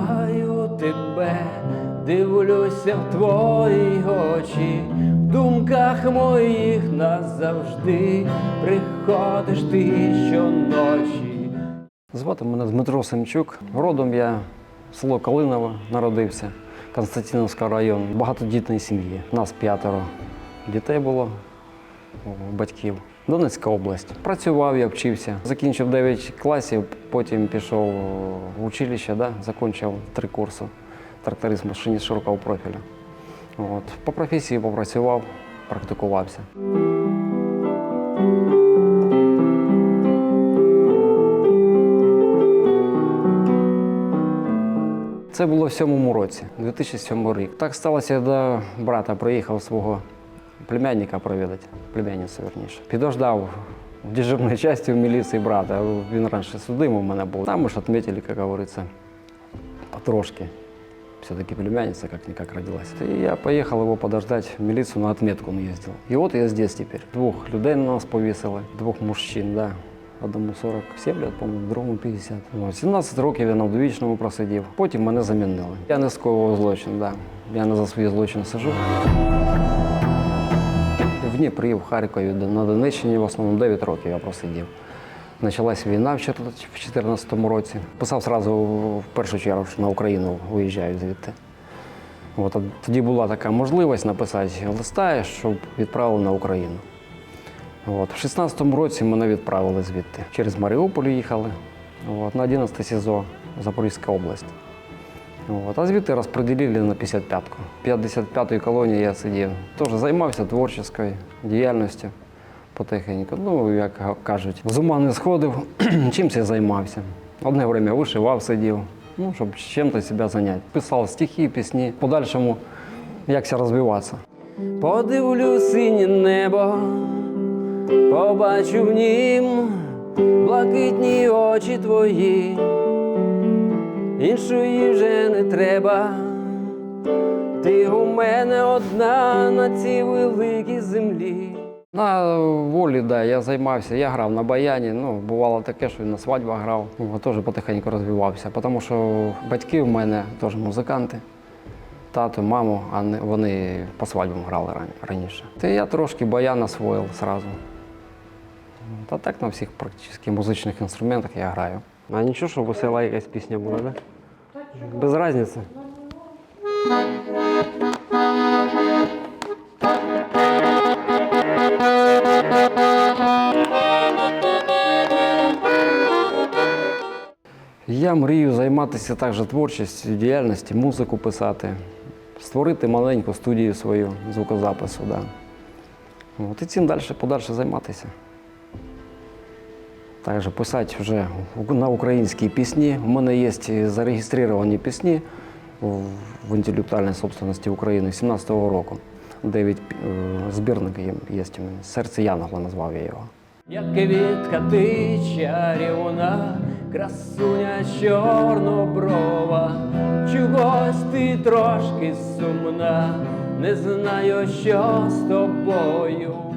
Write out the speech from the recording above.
обіймаю тебе, дивлюся в твої очі, в думках моїх назавжди приходиш ти щоночі. Звати мене Дмитро Семчук. Родом я село Калиново народився, Константиновського район. багатодітної сім'ї. Нас п'ятеро дітей було, батьків. Донецька область. Працював я, вчився. Закінчив 9 класів, потім пішов в училище, да? закінчив три курси. Тракторист машиніст широкого профілю. От. По професії попрацював, практикувався. Це було в сьомому році, 2007 рік. Так сталося, до брата приїхав свого племянника провідати, племянницю верніше. Підождав в дежурній часті в міліції брата. Він раніше судим у мене був. Там ми ж відмітили, як говориться, потрошки. Все-таки племянница как-никак родилась. И я поехал его подождать в милицию, на отметку он ездил. И вот я здесь теперь. Двух людей на нас повісили, двох мужчин, да. Одному 47 лет, по-моєму, другому 50. От, 17 років я на довічному просидів. Потім мене замінили. Я не скоював злочин, да. Я не за свої злочини сижу. В Дніпрі, в Харкові, на Донеччині в основному 9 років я просидів. Почалась війна в 2014 році. Писав одразу в першу чергу, що на Україну виїжджаю звідти. От, тоді була така можливість написати листа, щоб відправили на Україну. От, в 16-му році мене відправили звідти. Через Маріуполь їхали от, на 11 СІЗО Запорізька область. От, а звідти розподілили на 55-ку. 55-й колонії я сидів. Теж займався творчою діяльністю потихеньку. Ну, як кажуть, з ума не сходив, чимось я займався. Одне время вишивав, сидів, ну, щоб чим-то себе зайняти. Писав стихи, пісні, подальшому якся розвиватися. Подивлю синє небо, побачу в нім блакитні очі твої, іншої вже не треба. Ти у мене одна на цій великій землі. На волі, да, я займався, я грав на баяні. Ну, бувало таке, що на свадьбах грав. Ну, Теж потихеньку розвивався, тому що батьки в мене теж музиканти. Тато, маму, а вони по свадьбам грали раніше. Та я трошки баян освоїв одразу. Та так на всіх практично музичних інструментах я граю. А нічого, що весела якась пісня була, так? Да? Без різниці. Я мрію займатися також творчістю, діяльністю, музику писати, створити маленьку студію свою звукозапису. Да. От, і цим далі подальше займатися. Також писати вже на українські пісні. У мене є зареєстровані пісні в інтелектуальній собственності України 17-го року. Дев'ять е, збірників є у мене. Серце Янгола назвав я його. Як квітка ти чарівна, красуня чорноброва, чогось ти трошки сумна, не знаю, що з тобою.